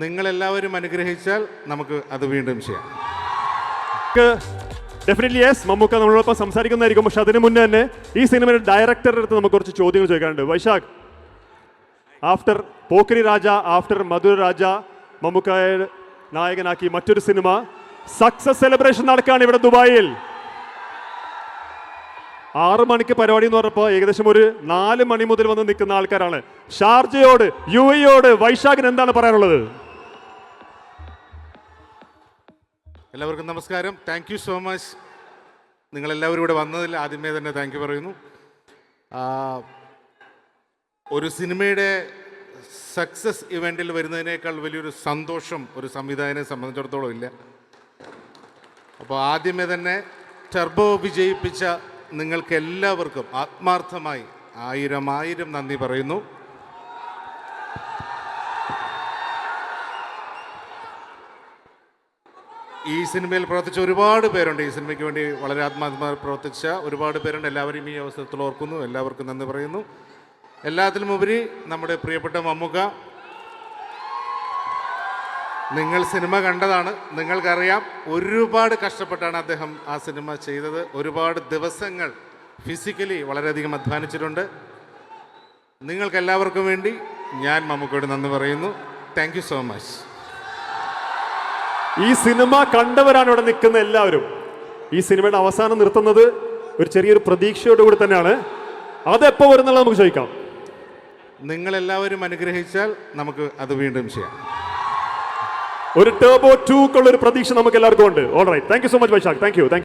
നിങ്ങളെല്ലാവരും അനുഗ്രഹിച്ചാൽ നമുക്ക് അത് വീണ്ടും ചെയ്യാം. ഡെഫിനറ്റ്ലി യെസ് മമ്മൂക്ക നമ്മളോടൊപ്പം സംസാരിക്കുന്നതായിരിക്കും. പക്ഷെ അതിന് മുന്നേ തന്നെ ഈ സിനിമയുടെ ഡയറക്ടറുടെ അടുത്ത് നമുക്ക് കുറച്ച് ചോദ്യങ്ങൾ ചോദിക്കാനുണ്ട്. വൈശാഖ് ആഫ്റ്റർ പോക്കരി രാജ ആഫ്റ്റർ മധുര രാജ മമ്മൂക്കായ നായകനാക്കി മറ്റൊരു സിനിമ സക്സസ് സെലിബ്രേഷൻ നടക്കുകയാണ് ഇവിടെ ദുബായിൽ. ആറ് മണിക്ക് പരിപാടി എന്ന് പറഞ്ഞപ്പോൾ ഏകദേശം ഒരു നാല് മണി മുതൽ വന്ന് നിൽക്കുന്ന ആൾക്കാരാണ്. ഷാർജയോട് യു എയോട് വൈശാഖിന് എന്താണ് പറയാനുള്ളത്? എല്ലാവർക്കും നമസ്കാരം. താങ്ക് യു സോ മച്ച് നിങ്ങളെല്ലാവരും ഇവിടെ വന്നതിൽ ആദ്യമേ തന്നെ താങ്ക് യു പറയുന്നു. ഒരു സിനിമയുടെ സക്സസ് ഇവന്റിൽ വരുന്നതിനേക്കാൾ വലിയൊരു സന്തോഷം ഒരു സംവിധായകനെ സംബന്ധിച്ചിടത്തോളം ഇല്ല. അപ്പോൾ ആദ്യമേ തന്നെ ടർബോ വിജയിപ്പിച്ച നിങ്ങൾക്ക് എല്ലാവർക്കും ആത്മാർത്ഥമായി ആയിരം ആയിരം നന്ദി പറയുന്നു. ഈ സിനിമയിൽ പ്രവർത്തിച്ച ഒരുപാട് പേരുണ്ട്. ഈ സിനിമയ്ക്ക് വേണ്ടി വളരെ ആത്മാർത്ഥമായി പ്രവർത്തിച്ച ഒരുപാട് പേരുണ്ട്. എല്ലാവരും ഈ അവസരത്തിൽ ഓർക്കുന്നു. എല്ലാവർക്കും നന്ദി പറയുന്നു. എല്ലാത്തിലും ഉപരി നമ്മുടെ പ്രിയപ്പെട്ട മമ്മുക്ക നിങ്ങൾ സിനിമ കണ്ടതാണ്. നിങ്ങൾക്കറിയാം ഒരുപാട് കഷ്ടപ്പെട്ടാണ് അദ്ദേഹം ആ സിനിമ ചെയ്തത്. ഒരുപാട് ദിവസങ്ങൾ ഫിസിക്കലി വളരെയധികം അധ്വാനിച്ചിട്ടുണ്ട്. നിങ്ങൾക്കെല്ലാവർക്കും വേണ്ടി ഞാൻ മമ്മൂക്കയോട് നന്ദി പറയുന്നു. താങ്ക് സോ മച്ച് ഈ സിനിമ കണ്ടവരാണ് ഇവിടെ നിൽക്കുന്ന എല്ലാവരും. ഈ സിനിമയുടെ അവസാനം നിർത്തുന്നത് ഒരു ചെറിയൊരു പ്രതീക്ഷയോടുകൂടി തന്നെയാണ്. അതെപ്പോ വരുന്നുള്ളത് നമുക്ക് ചോദിക്കാം. നിങ്ങൾ എല്ലാവരും അനുഗ്രഹിച്ചാൽ നമുക്ക് അത് വീണ്ടും ചെയ്യാം. ഒരു ടേബോ ടൂക്കുള്ള ഒരു പ്രതീക്ഷ നമുക്ക് എല്ലാവർക്കും ഉണ്ട് all right thank you so much Vysakh thank you thank